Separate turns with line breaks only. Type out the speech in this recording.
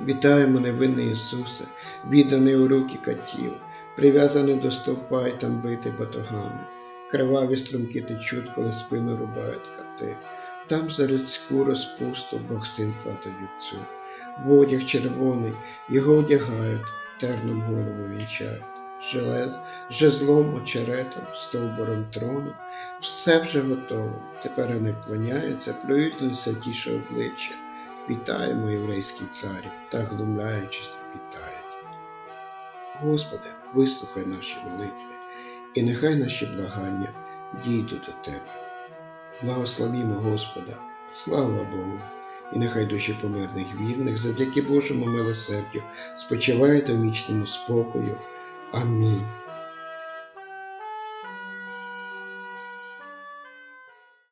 Вітаємо, невинний Ісусе, відданий у руки катів, прив'язаний до стовпа і там битий батогами. Криваві струмки течуть, коли спину рубають кати. Там за людську розпусту Бог син платить цю. В одяг червоний його одягають, терном голову вінчають. Желез, жезлом, очеретом, стовбуром трону, все вже готово. Тепер вони вклоняються, плюють на святіше обличчя. Вітаємо, єврейський царю, та глумляючись, вітають. Господи, вислухай наші молитви, і нехай наші благання дійдуть до Тебе. Благословімо Господа, слава Богу, і нехай душі померлих вірних завдяки Божому милосердю спочивають у вічному спокою. Амінь.